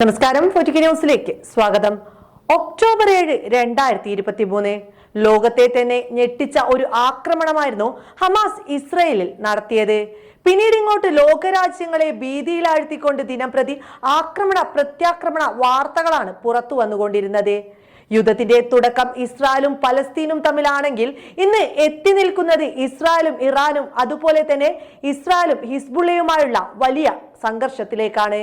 നമസ്കാരം ഫോർട്ടിക്ക് ന്യൂസിലേക്ക് സ്വാഗതം. ഒക്ടോബർ ഏഴ് രണ്ടായിരത്തി ഇരുപത്തി മൂന്ന് ലോകത്തെ തന്നെ ഞെട്ടിച്ച ഒരു ആക്രമണമായിരുന്നു ഹമാസ് ഇസ്രയേലിൽ നടത്തിയത്. പിന്നീട് ഇങ്ങോട്ട് ലോകരാജ്യങ്ങളെ ഭീതിയിലാഴ്ത്തിക്കൊണ്ട് ദിനംപ്രതി ആക്രമണ പ്രത്യാക്രമണ വാർത്തകളാണ് പുറത്തു വന്നുകൊണ്ടിരുന്നത്. യുദ്ധത്തിന്റെ തുടക്കം ഇസ്രായേലും പലസ്തീനും തമ്മിലാണെങ്കിൽ ഇന്ന് എത്തി നിൽക്കുന്നത് ഇസ്രായേലും ഇറാനും അതുപോലെ തന്നെ ഇസ്രായേലും ഹിസ്ബുള്ളയുമായുള്ള വലിയ സംഘർഷത്തിലേക്കാണ്.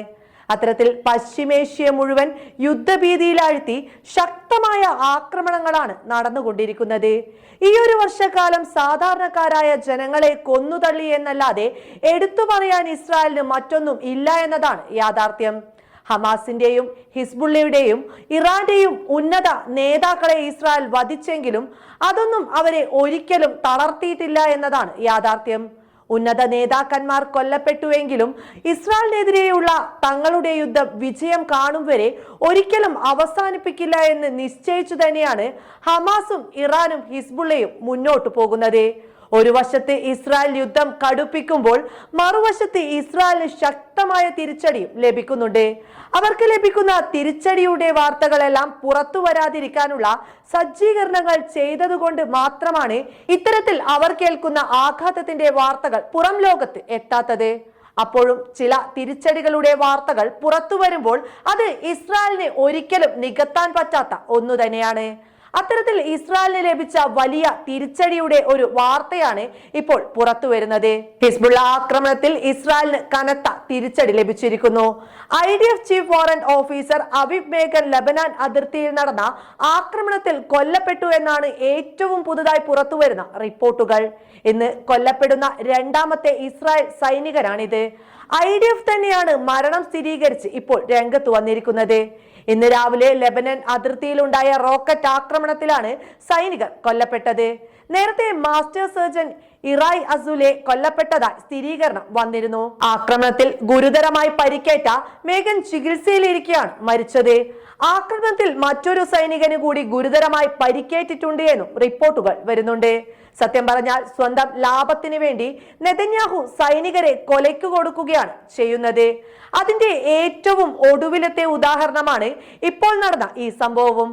അത്തരത്തിൽ പശ്ചിമേഷ്യ മുഴുവൻ യുദ്ധഭീതിയിലാഴ്ത്തി ശക്തമായ ആക്രമണങ്ങളാണ് നടന്നുകൊണ്ടിരിക്കുന്നത്. ഈ ഒരു വർഷക്കാലം സാധാരണക്കാരായ ജനങ്ങളെ കൊന്നുതള്ളി എന്നല്ലാതെ എടുത്തു പറയാൻ ഇസ്രായേലിന് മറ്റൊന്നും ഇല്ല എന്നതാണ് യാഥാർത്ഥ്യം. ഹമാസിന്റെയും ഹിസ്ബുള്ളയുടെയും ഇറാന്റെയും ഉന്നത നേതാക്കളെ ഇസ്രായേൽ വധിച്ചെങ്കിലും അതൊന്നും അവരെ ഒരിക്കലും തളർത്തിയിട്ടില്ല എന്നതാണ് യാഥാർത്ഥ്യം. ഉന്നത നേതാക്കന്മാർ കൊല്ലപ്പെട്ടുവെങ്കിലും ഇസ്രായേലിനെതിരെയുള്ള തങ്ങളുടെ യുദ്ധം വിജയം കാണും വരെ ഒരിക്കലും അവസാനിപ്പിക്കില്ല എന്ന് നിശ്ചയിച്ചു തന്നെയാണ് ഹമാസും ഇറാനും ഹിസ്ബുള്ളയും മുന്നോട്ടു പോകുന്നത്. ഒരു വശത്ത് ഇസ്രായേൽ യുദ്ധം കടുപ്പിക്കുമ്പോൾ മറുവശത്ത് ഇസ്രായേലിന് ശക്തമായ തിരിച്ചടിയും ലഭിക്കുന്നുണ്ട്. അവർക്ക് ലഭിക്കുന്ന തിരിച്ചടിയുടെ വാർത്തകളെല്ലാം പുറത്തു വരാതിരിക്കാനുള്ള സജ്ജീകരണങ്ങൾ ചെയ്തതുകൊണ്ട് മാത്രമാണ് ഇത്തരത്തിൽ അവർ കേൾക്കുന്ന ആഘാതത്തിന്റെ വാർത്തകൾ പുറം ലോകത്ത് എത്താത്തത്. അപ്പോഴും ചില തിരിച്ചടികളുടെ വാർത്തകൾ പുറത്തു വരുമ്പോൾ അത് ഇസ്രായേലിനെ ഒരിക്കലും നികത്താൻ പറ്റാത്ത ഒന്നു തന്നെയാണ്. അത്തരത്തിൽ ഇസ്രായേലിന് ലഭിച്ച വലിയ തിരിച്ചടിയുടെ ഒരു വാർത്തയാണ് ഇപ്പോൾ പുറത്തു വരുന്നത് ഹിസ്ബുള്ള ആക്രമണത്തിൽ ഇസ്രായേലിന് കനത്ത തിരിച്ചടി ലഭിച്ചിരിക്കുന്നു. I D F chief warrant officer അബിബ് മേഘൻ ലബനാൻ അതിർത്തിയിൽ നടന്ന ആക്രമണത്തിൽ കൊല്ലപ്പെട്ടു എന്നാണ് ഏറ്റവും പുതുതായി പുറത്തുവരുന്ന റിപ്പോർട്ടുകൾ. ഇന്ന് കൊല്ലപ്പെടുന്ന രണ്ടാമത്തെ ഇസ്രായേൽ സൈനികരാണിത് ഐ ഡി എഫ് തന്നെയാണ് മരണം സ്ഥിരീകരിച്ച് ഇപ്പോൾ രംഗത്ത് വന്നിരിക്കുന്നത്. ഇന്ന് രാവിലെ ലെബനൻ അതിർത്തിയിലുണ്ടായ റോക്കറ്റ് ആക്രമണത്തിലാണ് സൈനികർ കൊല്ലപ്പെട്ടത്. നേരത്തെ മാസ്റ്റർ സർജൻ ഇറായ് അസുലെ കൊല്ലപ്പെട്ടതായി സ്ഥിരീകരണം വന്നിരുന്നു. ആക്രമണത്തിൽ ഗുരുതരമായി പരിക്കേറ്റ മേഘൻ ചികിത്സയിലിരിക്കെയാണ് മരിച്ചത്. ആക്രമണത്തിൽ മറ്റൊരു സൈനികന് കൂടി ഗുരുതരമായി പരിക്കേറ്റിട്ടുണ്ട് എന്നും റിപ്പോർട്ടുകൾ വരുന്നുണ്ട്. സത്യം പറഞ്ഞാൽ സ്വന്തം ലാഭത്തിന് വേണ്ടി നെതന്യാഹു സൈനികരെ കൊലയ്ക്കു കൊടുക്കുകയാണ് ചെയ്യുന്നത്. അതിന്റെ ഏറ്റവും ഒടുവിലത്തെ ഉദാഹരണമാണ് ഇപ്പോൾ നടന്ന ഈ സംഭവവും.